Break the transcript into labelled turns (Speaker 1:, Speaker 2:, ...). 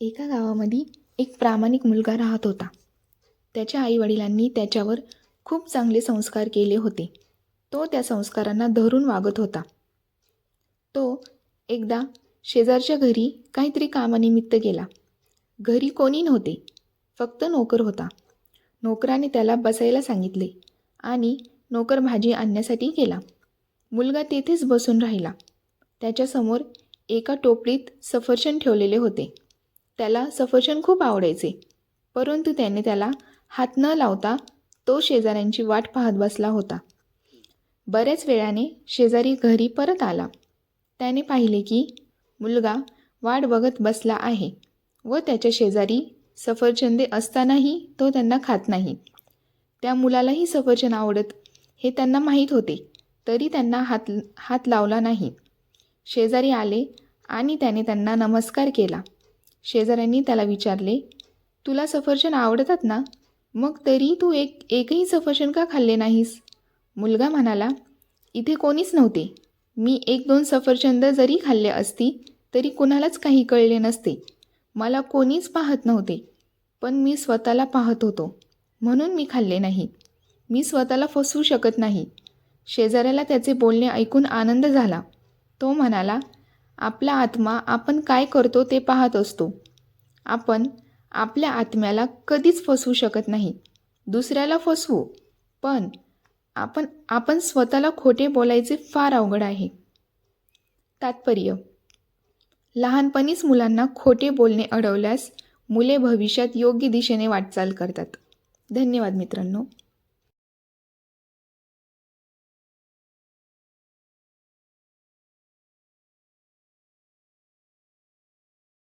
Speaker 1: एका गावामध्ये एक प्रामाणिक मुलगा राहत होता. त्याच्या आईवडिलांनी त्याच्यावर खूप चांगले संस्कार केले होते. तो त्या संस्कारांना धरून वागत होता. तो एकदा शेजारच्या घरी काहीतरी कामानिमित्त गेला. घरी कोणी नव्हते फक्त नोकर होता. नोकराने त्याला बसायला सांगितले आणि नोकर भाजी आणण्यासाठी गेला. मुलगा तेथेच बसून राहिला. त्याच्यासमोर एका टोपलीत सफरचंद ठेवलेले होते. त्याला सफरचंद खूप आवडायचे. परंतु त्याने त्याला हात न लावता तो शेजाऱ्यांची वाट पाहत बसला होता. बऱ्याच वेळाने शेजारी घरी परत आला. त्याने पाहिले की मुलगा वाट बघत बसला आहे व त्याच्या शेजारी सफरचंदे असतानाही तो त्यांना खात नाही. त्या मुलालाही सफरचंद आवडत हे त्यांना माहीत होते तरी त्यांना हात हात लावला नाही. शेजारी आले आणि त्याने त्यांना नमस्कार केला. शेजाऱ्यांनी त्याला विचारले तुला सफरचंद आवडतात ना? मग तरी तू एक एकही सफरचंद का खाल्ले नाहीस? मुलगा म्हणाला इथे कोणीच नव्हते. मी एक दोन सफरचंद जरी खाल्ले असती तरी कुणालाच काही कळले नसते. मला कोणीच पाहत नव्हते. पण मी स्वतःला पाहत होतो. म्हणून मी खाल्ले नाही. मी स्वतःला फसवू शकत नाही. शेजाऱ्याला त्याचे बोलणे ऐकून आनंद झाला. तो म्हणाला आपला आत्मा आपण काय करतो ते पाहत असतो. आपण आपल्या आत्म्याला कधीच फसवू शकत नाही. दुसऱ्याला फसवू पण आपण आपण स्वतःला खोटे बोलायचे फार अवघड आहे. तात्पर्य. लहानपणीच मुलांना खोटे बोलणे अडवल्यास मुले भविष्यात योग्य दिशेने वाटचाल करतात. धन्यवाद मित्रांनो.